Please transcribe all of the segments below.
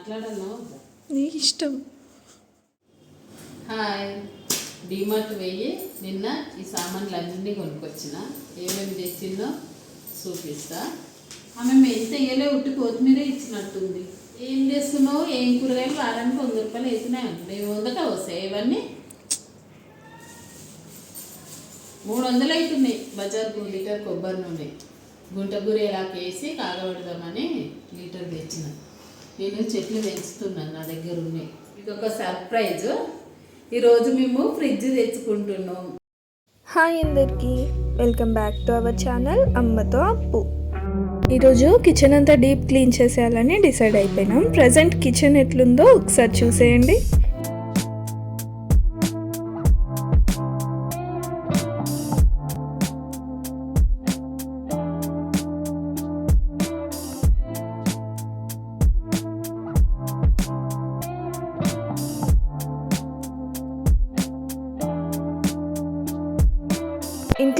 మాట్లాడను. నీ ఇష్టం. హాయ్. డిమార్ట్ వెయ్యి. నిన్న ఈ సామాన్లు అన్నీ కొనుక్కొచ్చిన. ఏమేమి తెచ్చిందో చూపిస్తా. ఆమె మెంత వేయలే ఉట్టి కొత్తిమీర ఇచ్చినట్టుంది. ఏం చేస్తున్నావు? ఏం కూరగాయలు వారానికి వంద రూపాయలు అవుతున్నాయి మేము వందట? వస్తాయి ఇవన్నీ మూడు వందలు అవుతున్నాయి. బజార్ లీటర్ కొబ్బరి నూనె. గుంటగూర ఇలా వేసి కాగబెడదామని లీటర్ తెచ్చిన. నేను చెట్లు పెంచుతున్నాను నా దగ్గర ఉన్నాయి. ఇది ఒక సర్ప్రైజ్ ఈరోజు మేము ఫ్రిడ్జ్ తెచ్చుకుంటున్నాం. హాయ్ అందరికీ welcome back to our channel అమ్మతో అప్పు. ఈరోజు కిచెన్ అంతా డీప్ క్లీన్ చేసేయాలని డిసైడ్ అయిపోయినాం. ప్రజెంట్ కిచెన్ ఎట్లుందో ఒకసారి చూసేయండి.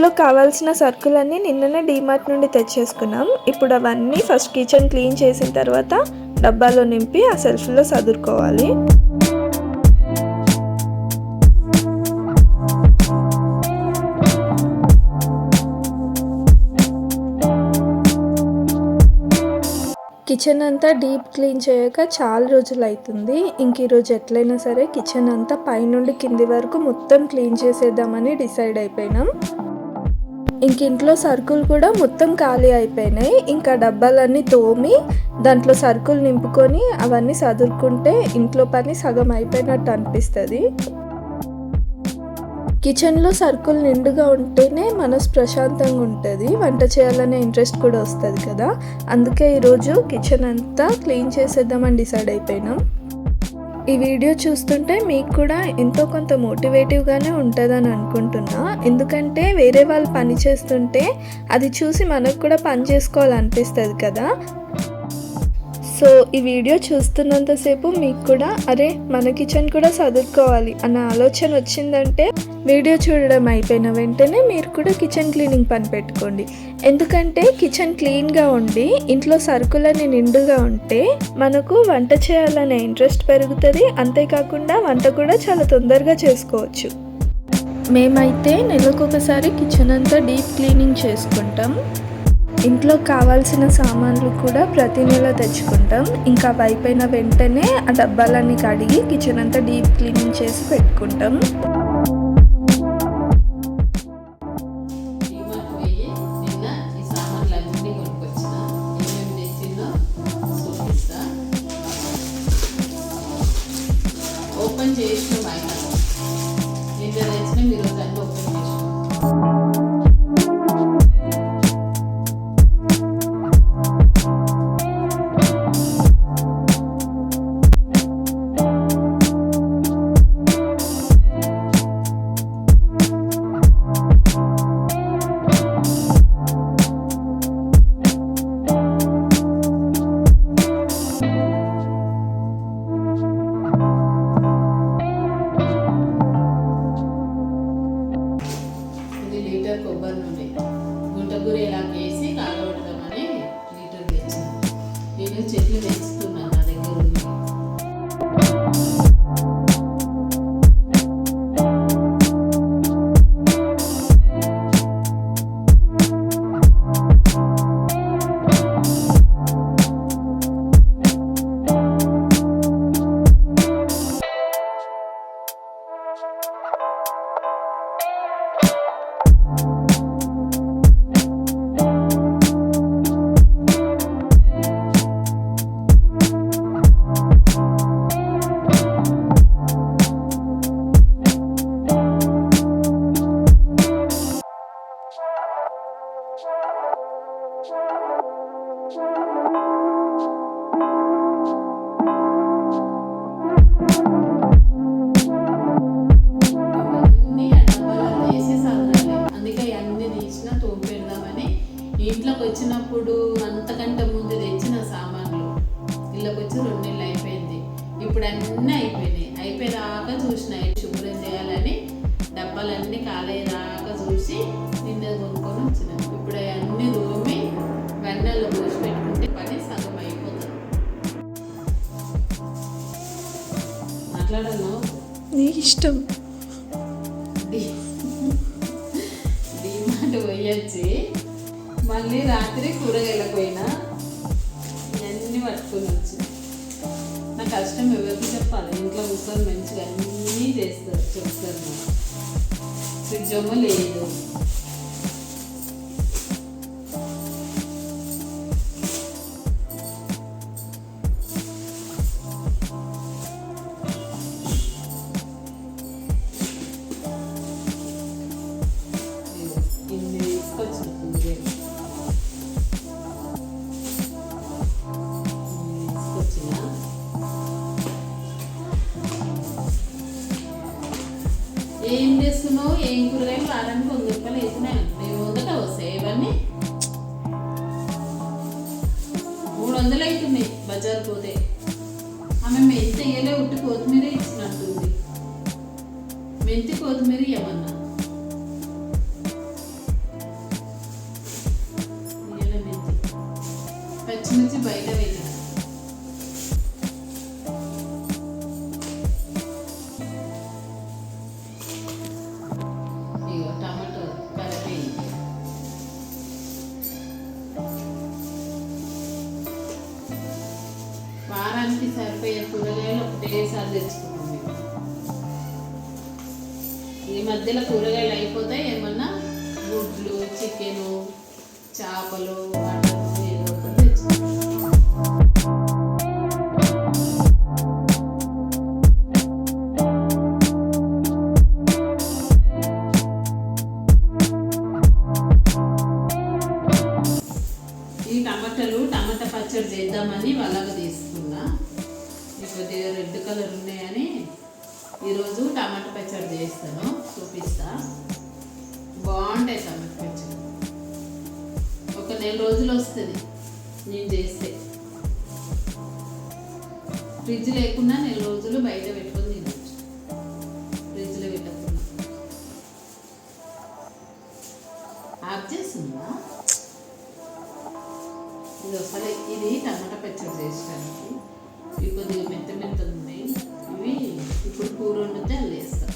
ఇంట్లో కావాల్సిన సరుకులన్నీ నిన్ననే డీమార్ట్ నుండి తెచ్చేసుకున్నాం. ఇప్పుడు అవన్నీ ఫస్ట్ కిచెన్ క్లీన్ చేసిన తర్వాత డబ్బాలో నింపి ఆ సెల్ఫ్లో సదురుకోవాలి. కిచెన్ అంతా డీప్ క్లీన్ చేయక చాలా రోజులు అవుతుంది ఇంక ఈరోజు ఎట్లయినా సరే కిచెన్ అంతా పైనుండి కింది వరకు మొత్తం క్లీన్ చేసేద్దామని డిసైడ్ అయిపోయినాం. ఇంక ఇంట్లో సరుకులు కూడా మొత్తం ఖాళీ అయిపోయినాయి. ఇంకా డబ్బాలన్నీ తోమి దాంట్లో సరుకులు నింపుకొని అవన్నీ సదురుకుంటే ఇంట్లో పని సగం అయిపోయినట్టు అనిపిస్తుంది. కిచెన్లో సరుకులు నిండుగా ఉంటేనే మనసు ప్రశాంతంగా ఉంటుంది. వంట చేయాలనే ఇంట్రెస్ట్ కూడా వస్తుంది కదా. అందుకే ఈరోజు కిచెన్ అంతా క్లీన్ చేసేద్దామని డిసైడ్ అయిపోయినాం. ఈ వీడియో చూస్తుంటే మీకు కూడా ఎంతో కొంత మోటివేటివ్గానే ఉంటుందని అనుకుంటున్నా. ఎందుకంటే వేరే వాళ్ళు పని చేస్తుంటే అది చూసి మనకు కూడా పని చేసుకోవాలనిపిస్తుంది కదా. సో ఈ వీడియో చూస్తున్నంతసేపు మీకు కూడా అరే మన కిచెన్ కూడా చదువుకోవాలి అన్న ఆలోచన వచ్చిందంటే వీడియో చూడడం అయిపోయిన వెంటనే మీరు కూడా కిచెన్ క్లీనింగ్ పని పెట్టుకోండి. ఎందుకంటే కిచెన్ క్లీన్గా ఉండి ఇంట్లో సరుకులని నిండుగా ఉంటే మనకు వంట చేయాలనే ఇంట్రెస్ట్ పెరుగుతుంది. అంతేకాకుండా వంట కూడా చాలా తొందరగా చేసుకోవచ్చు. మేమైతే నెలకొకసారి కిచెన్ అంతా డీప్ క్లీనింగ్ చేసుకుంటాం. ఇంట్లో కావాల్సిన సామాన్లు కూడా ప్రతి నెల తెచ్చుకుంటాం. ఇంకా అవి అయిపోయిన వెంటనే ఆ డబ్బాలన్నీ కడిగి కిచెన్ అంతా డీప్ క్లీనింగ్ చేసి పెట్టుకుంటాం. ఇంట్లోకి వచ్చినప్పుడు అంతకంటే ముందు తెచ్చిన సామాన్లు. ఇళ్ళకి వచ్చి రెండు నెలలు అయిపోయింది. ఇప్పుడు అన్నీ అయిపోయినాయి. అయిపోయేదాకా చూసిన శుభ్రం చేయాలని డబ్బాలన్నీ కాలేదా ఇష్టం. డిమాండ్ పోయొచ్చి మళ్ళీ రాత్రి కూరగాయలకు పోయినా. ఇవన్నీ పట్టుకొని వచ్చి. నా కష్టం ఎవరికి చెప్పాలి? ఇంట్లో కూర్చొని మంచిగా అన్నీ చేస్తారు చెప్తారు నాకు ఫ్రిడ్జ్ అమ్మ లేదు. కూరగాయలు తెచ్చుకున్నాం మేము. ఈ మధ్యలో కూరగాయలు అయిపోతాయి ఏమన్నా గుడ్లు చికెను చేపలు ఈ టమాటాలు టమాటా పచ్చడి చేద్దామని వాళ్ళకి కలర్ ఉన్నాయని ఈరోజు టమాటా పచ్చడి చేస్తాను చూపిస్తా. బాగుంటాయి టమాటా పచ్చడి. ఒక నెల రోజులు వస్తుంది నేను చేస్తే. ఫ్రిడ్జ్ లేకుండా నెల రోజులు బయట పెట్టుకొని తినచ్చు. ఫ్రిడ్జ్లో పెట్టకుండా. ఆఫ్ చేస్తుందా? ఇది అసలు ఇది టమాటా పచ్చడి చేసడానికి ఇవి కొద్దిగా మెత్త మెత్త ఉంది ఇప్పుడు కూర వండితే అల్లు వేస్తా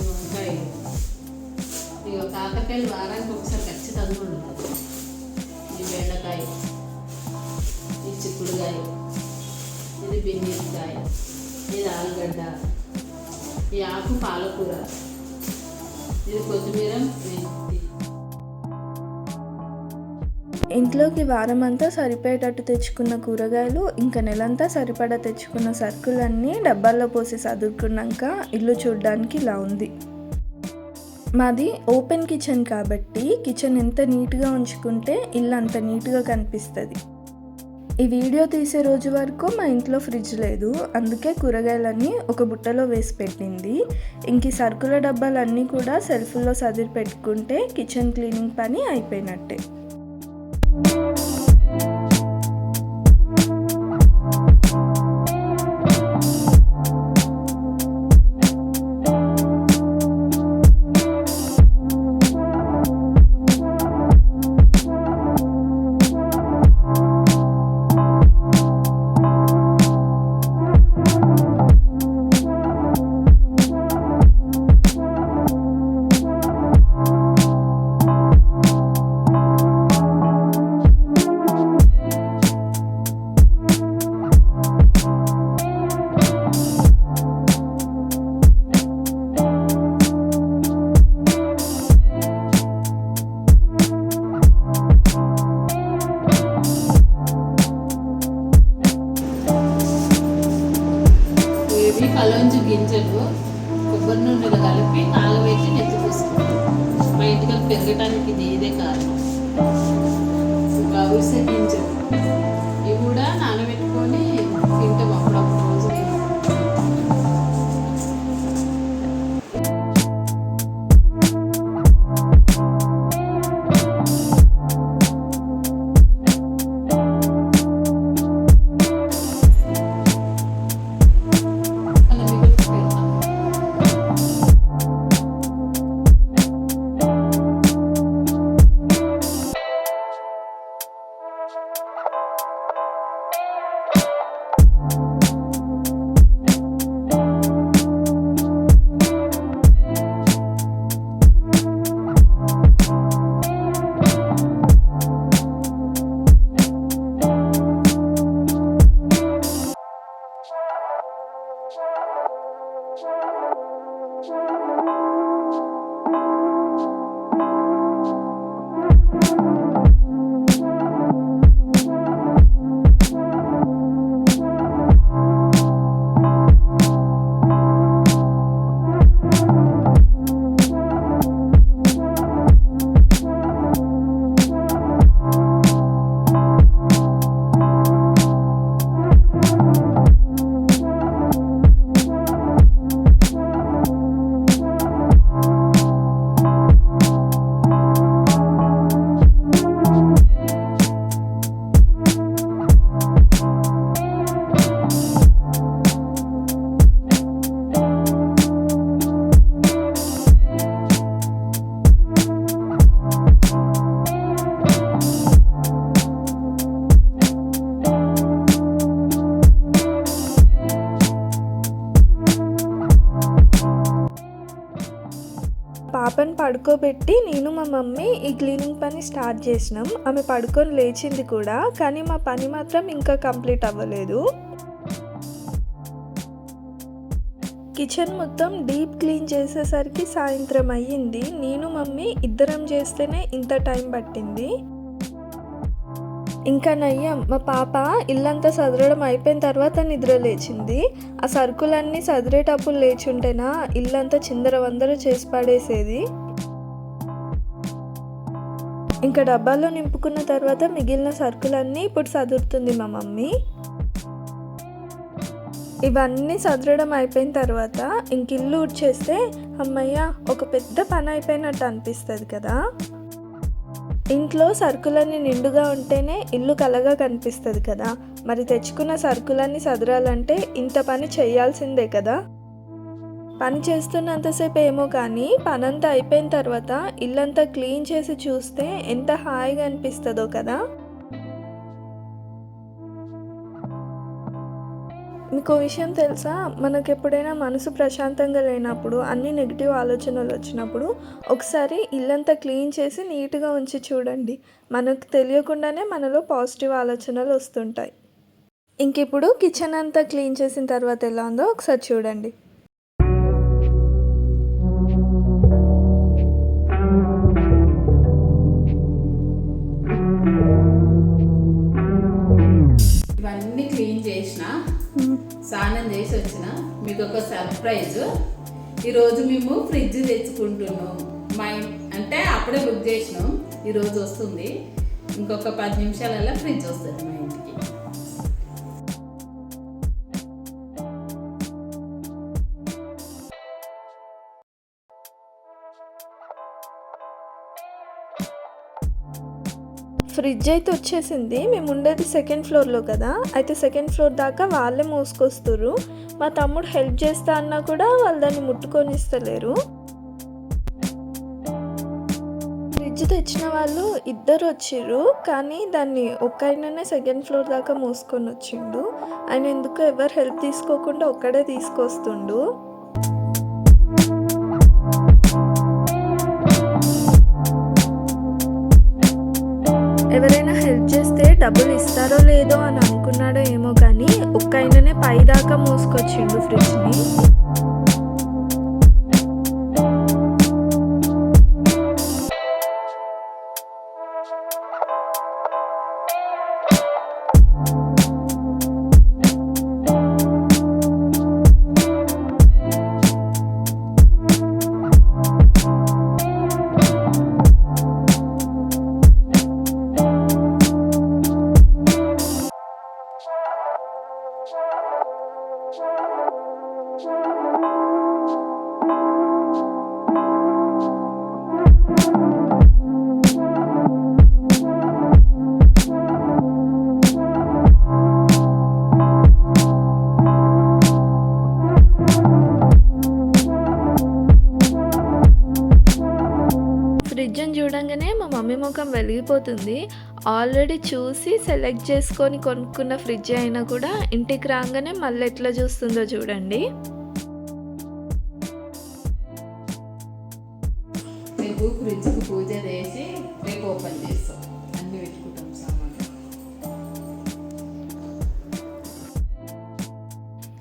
వంకాయ ఇక కాకరకాయలు వారానికి ఒకసారి ఖచ్చితంగా ఉంటుంది ఈ బెండకాయ ఈ చిక్కుడుకాయ ఇది బిన్నీకాయ ఇది ఆలుగడ్డ ఈ ఆకు పాలకూర. ఇది కొత్తిమీర మెంతి. ఇంట్లోకి వారమంతా సరిపోయేటట్టు తెచ్చుకున్న కూరగాయలు ఇంకా నెలంతా సరిపడా తెచ్చుకున్న సరుకులన్నీ డబ్బాల్లో పోసి సదురుకున్నాక ఇల్లు చూడడానికి ఇలా ఉంది. మాది ఓపెన్ కిచెన్ కాబట్టి కిచెన్ ఎంత నీట్గా ఉంచుకుంటే ఇల్లు అంత నీట్గా కనిపిస్తుంది. ఈ వీడియో తీసే రోజు వరకు మా ఇంట్లో ఫ్రిడ్జ్ లేదు. అందుకే కూరగాయలన్నీ ఒక బుట్టలో వేసి పెట్టింది. ఇంక ఈ సరుకుల డబ్బాలన్నీ కూడా సెల్ఫ్లో సదిరి పెట్టుకుంటే కిచెన్ క్లీనింగ్ పని అయిపోయినట్టే. వేసి కలోంజి గింజలు కొబ్బరి నూనెలో కలిపి కాగబెట్టి నెత్తి పూసుకుంటాం మా ఇంటికి పెరగటానికి ఇది ఇదే కారణం అవిసె గింజలు. పాపని పడుకోబెట్టి నేను మా మమ్మీ ఈ క్లీనింగ్ పని స్టార్ట్ చేసినాం. ఆమె పడుకొని లేచింది కూడా కానీ మా పని మాత్రం ఇంకా కంప్లీట్ అవ్వలేదు. కిచెన్ మొత్తం డీప్ క్లీన్ చేసేసరికి సాయంత్రం అయ్యింది. నేను మమ్మీ ఇద్దరం చేస్తేనే ఇంత టైం పట్టింది. ఇంకా నయ్యం మా పాప ఇల్లంతా సదరడం అయిపోయిన తర్వాత నిద్ర లేచింది. ఆ సరుకులన్నీ సదిరేటప్పుడు లేచుంటేనా ఇల్లంతా చిందర వందర చేసి పడేసేది. ఇంకా డబ్బాలో నింపుకున్న తర్వాత మిగిలిన సరుకులన్నీ ఇప్పుడు సదురుతుంది మా మమ్మీ. ఇవన్నీ సదరడం అయిపోయిన తర్వాత ఇంక ఇల్లు ఊడ్చేస్తే అమ్మయ్య ఒక పెద్ద పని అయిపోయినట్టు అనిపిస్తుంది కదా. ఇంట్లో సరుకులన్నీ నిండుగా ఉంటేనే ఇల్లు కలగా కనిపిస్తుంది కదా. మరి తెచ్చుకున్న సరుకులన్నీ సదరాలంటే ఇంత పని చేయాల్సిందే కదా. పని చేస్తున్నంతసేపు ఏమో కానీ పనంతా అయిపోయిన తర్వాత ఇల్లంతా క్లీన్ చేసి చూస్తే ఎంత హాయిగా అనిపిస్తుందో కదా. మీకు విషయం తెలుసా? మనకు ఎప్పుడైనా మనసు ప్రశాంతంగా లేనప్పుడు అన్ని నెగిటివ్ ఆలోచనలు వచ్చినప్పుడు ఒకసారి ఇల్లంతా క్లీన్ చేసి నీట్గా ఉంచి చూడండి. మనకు తెలియకుండానే మనలో పాజిటివ్ ఆలోచనలు వస్తుంటాయి. ఇంక ఇప్పుడు కిచెన్ అంతా క్లీన్ చేసిన తర్వాత ఎలా ఉందో ఒకసారి చూడండి. స్నానం చేసి వచ్చిన మీకు ఒక సర్ప్రైజ్ ఈరోజు మేము ఫ్రిడ్జ్ తెచ్చుకుంటున్నాం. మా అంటే అప్పుడే బుక్ చేసినాం. ఈరోజు వస్తుంది. ఇంకొక పది నిమిషాలలో ఫ్రిడ్జ్ వస్తుంది. ఫ్రిడ్జ్ అయితే వచ్చేసింది. మేము ఉండేది సెకండ్ ఫ్లోర్లో కదా. అయితే సెకండ్ ఫ్లోర్ దాకా వాళ్ళే మోసుకొస్తారు మా తమ్ముడు హెల్ప్ చేస్తా అన్నా కూడా వాళ్ళు దాన్ని ముట్టుకొని ఇస్తలేరు. ఫ్రిడ్జ్ తెచ్చిన వాళ్ళు ఇద్దరు వచ్చిర్రు. కానీ దాన్ని ఒక్క ఆయననే సెకండ్ ఫ్లోర్ దాకా మోసుకొని వచ్చిండు. ఆయన ఎందుకు ఎవరు హెల్ప్ తీసుకోకుండా ఒక్కడే తీసుకొస్తుండు. ఎవరైనా హెల్ప్ చేస్తే డబ్బులు ఇస్తారో లేదో అని అనుకున్నాడో ఏమో కానీ ఒక్క ఆయననే పై దాకా మోసుకొచ్చిండు ఫ్రిడ్జ్ని. ముఖం వెలిగిపోతుంది. ఆల్రెడీ చూసి సెలెక్ట్ చేసుకొని కొనుక్కున్న ఫ్రిడ్జ్ అయినా కూడా ఇంటికి రాగానే మళ్ళీ ఎట్లా చూస్తుందో చూడండి.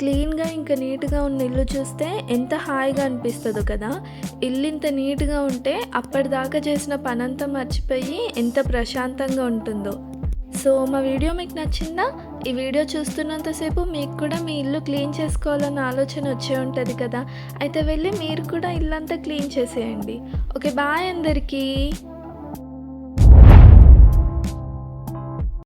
క్లీన్గా ఇంకా నీట్గా ఉన్న ఇల్లు చూస్తే ఎంత హాయిగా అనిపిస్తుందో కదా. ఇల్లు ఇంత నీట్గా ఉంటే అప్పటిదాకా చేసిన పనంతా మర్చిపోయి ఎంత ప్రశాంతంగా ఉంటుందో. సో మా వీడియో మీకు నచ్చిందా? ఈ వీడియో చూస్తున్నంతసేపు మీకు కూడా మీ ఇల్లు క్లీన్ చేసుకోవాలన్న ఆలోచన వచ్చే ఉంటుంది కదా. అయితే వెళ్ళి మీరు కూడా ఇల్లంతా క్లీన్ చేసేయండి. ఓకే బాయ్ అందరికీ.